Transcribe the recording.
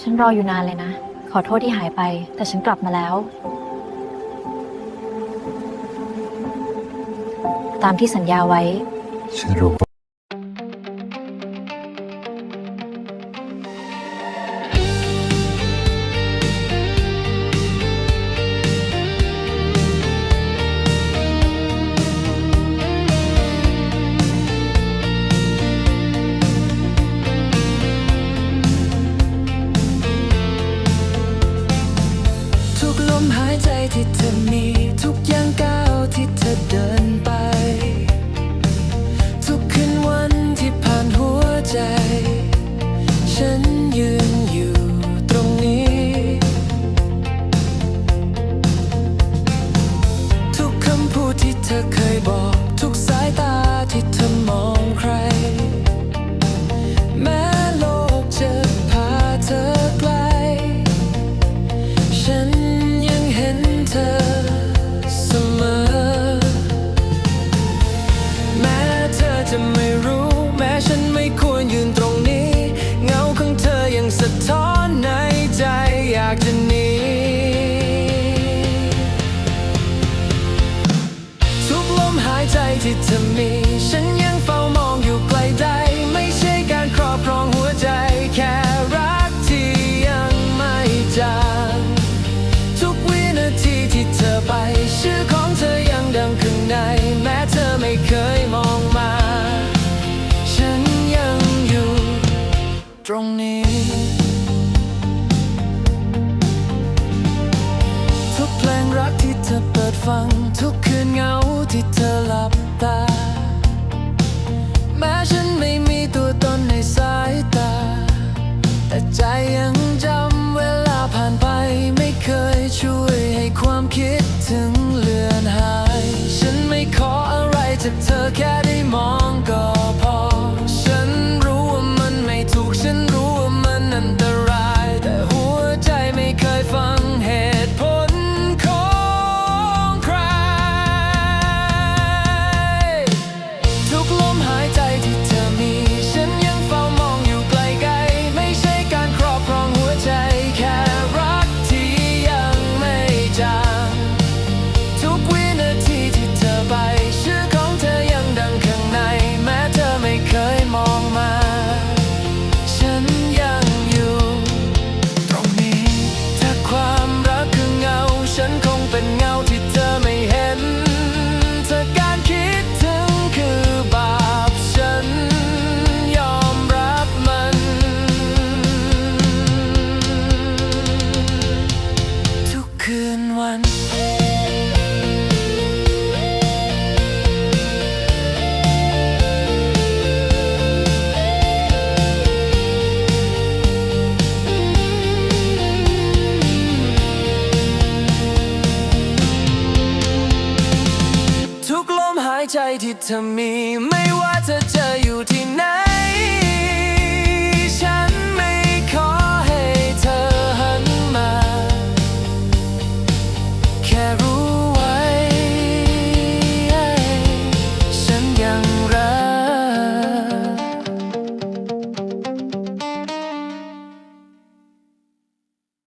ฉันรออยู่นานเลยนะ ขอโทษที่หายไป แต่ฉันกลับมาแล้ว ตามที่สัญญาไว้ ฉันรู้ ที่เธอมีทุกอย่างก้าวที่เธอเดินไป ทุกคืนวันที่ผ่านหัวใจ ฉันยืนอยู่ตรงนี้ ทุกคำพูดที่เธอเคยบอก เธอเปิดฟังทุกคืนเหงาที่เธอหลับตา แม้ฉันไม่มีตัวตนในสายตา แต่ใจยังจำเวลาผ่านไปไม่เคยช่วยให้ความคิดถึงเลือนหาย ฉันไม่ขออะไรจากเธอแค่ได้มอง ทุกลมหายใจที่เธอมีไม่ว่าเธอเจอ